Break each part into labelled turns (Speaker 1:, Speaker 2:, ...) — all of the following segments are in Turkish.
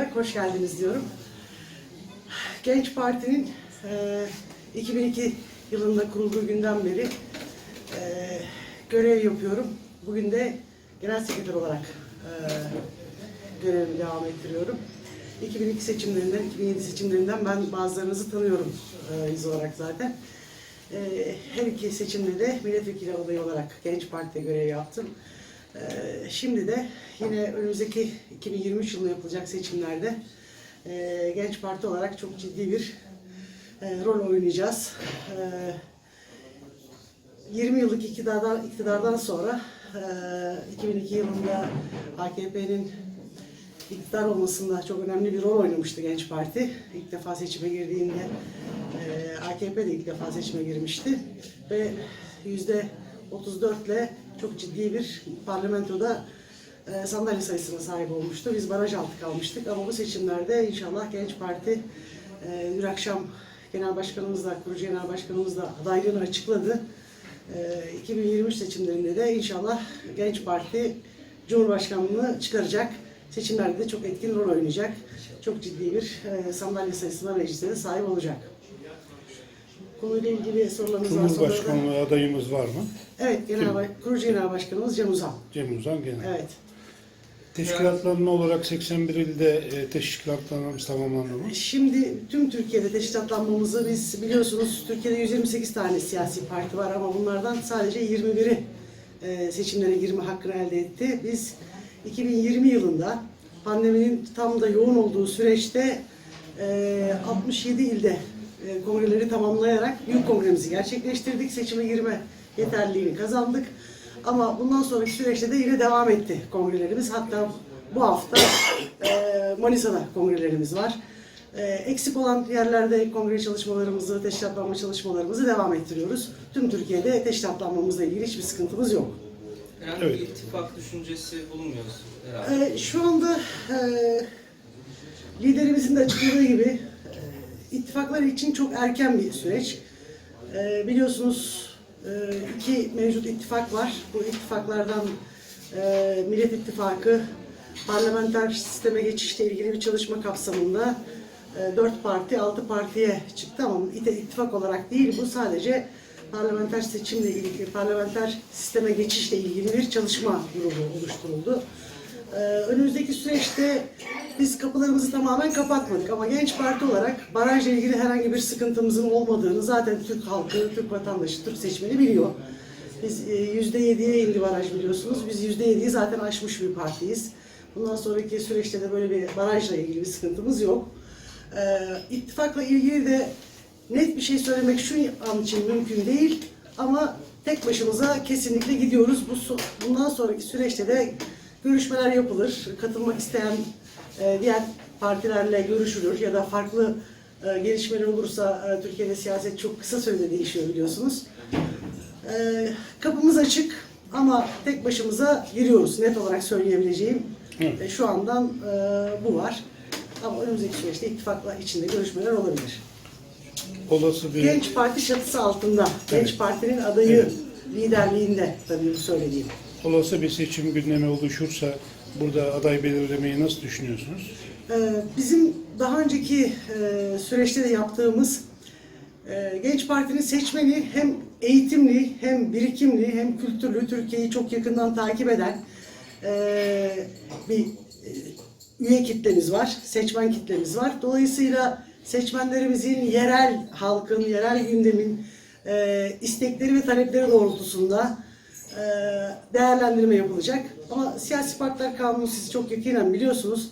Speaker 1: olarak hoş geldiniz diyorum. Genç Parti'nin e, 2002 yılında kurulduğu günden beri e, görev yapıyorum. Bugün de genel sekreter olarak e, görevimi devam ettiriyorum. 2002 seçimlerinden, 2007 seçimlerinden ben bazılarınızı tanıyorum e, yüz olarak zaten. E, her iki seçimde de milletvekili adayı olarak Genç Parti'de görev yaptım. E, şimdi de yine önümüzdeki 2023 yılında yapılacak seçimlerde e, Genç Parti olarak çok ciddi bir e, rol oynayacağız. E, 20 yıllık iktidardan, iktidardan sonra e, 2002 yılında AKP'nin iktidar olmasında çok önemli bir rol oynamıştı Genç Parti. İlk defa seçime girdiğinde e, AKP de ilk defa seçime girmişti ve yüzde 34 ile çok ciddi bir parlamentoda e, sandalye sayısına sahip olmuştu. Biz baraj altı kalmıştık ama bu seçimlerde inşallah Genç Parti e, dün akşam Genel Başkanımız da, kurucu Genel Başkanımız da adaylığını açıkladı. E, 2023 seçimlerinde de inşallah Genç Parti Cumhurbaşkanlığını çıkaracak. Seçimlerde de çok etkin rol oynayacak. Çok ciddi bir e, sandalye sayısına mecliste de sahip olacak. Konuyla ilgili sorularınız varsa... onları da-
Speaker 2: Cumhurbaşkanlığı adayımız var mı?
Speaker 1: Evet, Genel Baş- Kurucu Genel Başkanımız Cem Uzan.
Speaker 2: Cem Uzan genel.
Speaker 1: Evet.
Speaker 2: Teşkilatlarına olarak 81 ilde e, teşkilatlarımız tamamlandı mı?
Speaker 1: Şimdi tüm Türkiye'de teşkilatlanmamızı biz biliyorsunuz Türkiye'de 128 tane siyasi parti var ama bunlardan sadece 21'i e, seçimlere girme hakkını elde etti. Biz 2020 yılında pandeminin tam da yoğun olduğu süreçte e, 67 ilde e, kongreleri tamamlayarak büyük kongremizi gerçekleştirdik. Seçime girme yeterliliğini kazandık. Ama bundan sonraki süreçte de yine devam etti kongrelerimiz. Hatta bu hafta e, Manisa'da kongrelerimiz var. E, eksik olan yerlerde kongre çalışmalarımızı, teşkilatlanma çalışmalarımızı devam ettiriyoruz. Tüm Türkiye'de teşkilatlanmamızla ilgili hiçbir sıkıntımız yok.
Speaker 3: Herhangi
Speaker 2: Evet.
Speaker 3: bir ittifak düşüncesi bulunmuyoruz herhalde.
Speaker 1: Ee, şu anda e, liderimizin de açıkladığı gibi e, ittifaklar için çok erken bir süreç. E, biliyorsunuz e, iki mevcut ittifak var. Bu ittifaklardan e, Millet İttifakı parlamenter sisteme geçişle ilgili bir çalışma kapsamında e, dört parti, altı partiye çıktı ama it- ittifak olarak değil bu sadece parlamenter seçimle ilgili, parlamenter sisteme geçişle ilgili bir çalışma grubu oluşturuldu. Ee, önümüzdeki süreçte biz kapılarımızı tamamen kapatmadık ama genç parti olarak barajla ilgili herhangi bir sıkıntımızın olmadığını zaten Türk halkı, Türk vatandaşı, Türk seçmeni biliyor. Biz e, yüzde yediye indi baraj biliyorsunuz. Biz yüzde yediyi zaten aşmış bir partiyiz. Bundan sonraki süreçte de böyle bir barajla ilgili bir sıkıntımız yok. Ee, ittifakla ilgili de net bir şey söylemek şu an için mümkün değil ama tek başımıza kesinlikle gidiyoruz. Bu bundan sonraki süreçte de görüşmeler yapılır. Katılmak isteyen e, diğer partilerle görüşülür ya da farklı e, gelişmeler olursa e, Türkiye'de siyaset çok kısa sürede değişiyor biliyorsunuz. E, kapımız açık ama tek başımıza giriyoruz. Net olarak söyleyebileceğim
Speaker 2: Evet.
Speaker 1: e, şu andan e, bu var. Ama önümüzdeki süreçte ittifaklar içinde görüşmeler olabilir.
Speaker 2: Olası bir
Speaker 1: Genç Parti çatısı altında, Genç
Speaker 2: Evet.
Speaker 1: Parti'nin adayı
Speaker 2: Evet.
Speaker 1: liderliğinde tabii bu söylediğim.
Speaker 2: olası bir seçim gündemi oluşursa burada aday belirlemeyi nasıl düşünüyorsunuz?
Speaker 1: Ee, Bizim daha önceki e, süreçte de yaptığımız e, Genç Parti'nin seçmeni hem eğitimli, hem birikimli, hem kültürlü, Türkiye'yi çok yakından takip eden e, bir üye kitlemiz var, seçmen kitlemiz var. Dolayısıyla seçmenlerimizin yerel halkın, yerel gündemin istekleri ve talepleri doğrultusunda değerlendirme yapılacak. Ama siyasi partiler kanunu siz çok yakinen biliyorsunuz.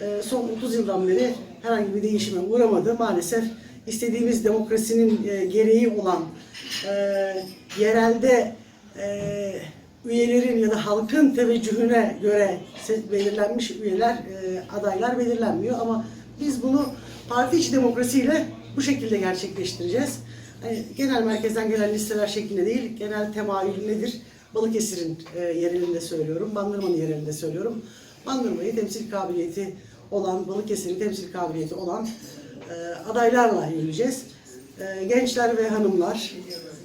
Speaker 1: E, son 30 yıldan beri herhangi bir değişime uğramadı. Maalesef istediğimiz demokrasinin e, gereği olan e, yerelde e, üyelerin ya da halkın teveccühüne göre belirlenmiş üyeler, e, adaylar belirlenmiyor ama biz bunu parti içi demokrasiyle bu şekilde gerçekleştireceğiz. Hani genel merkezden gelen listeler şeklinde değil, genel temayül nedir? Balıkesir'in e, yerelinde söylüyorum, Bandırma'nın yerelinde söylüyorum. Bandırma'yı temsil kabiliyeti olan, Balıkesir'i temsil kabiliyeti olan e, adaylarla yürüyeceğiz. E, gençler ve hanımlar,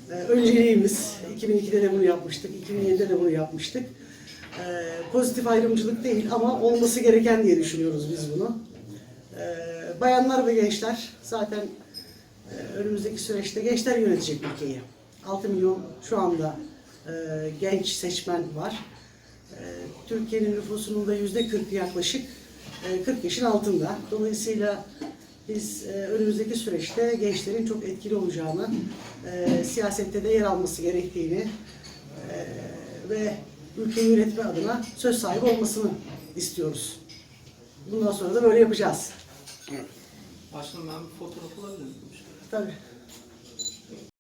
Speaker 1: e, önceliğimiz, 2002'de de bunu yapmıştık, 2007'de de bunu yapmıştık. E, pozitif ayrımcılık değil ama olması gereken diye düşünüyoruz biz bunu. E, bayanlar ve gençler zaten e, önümüzdeki süreçte gençler yönetecek ülkeyi. 6 milyon şu anda genç seçmen var. E, Türkiye'nin nüfusunun da yüzde 40 yaklaşık e, 40 yaşın altında. Dolayısıyla biz e, önümüzdeki süreçte gençlerin çok etkili olacağını, e, siyasette de yer alması gerektiğini e, ve ülkeyi yönetme adına söz sahibi olmasını istiyoruz. Bundan sonra da böyle yapacağız.
Speaker 3: Başkanım ben bir fotoğraf alabilir miyim?
Speaker 1: Tabii.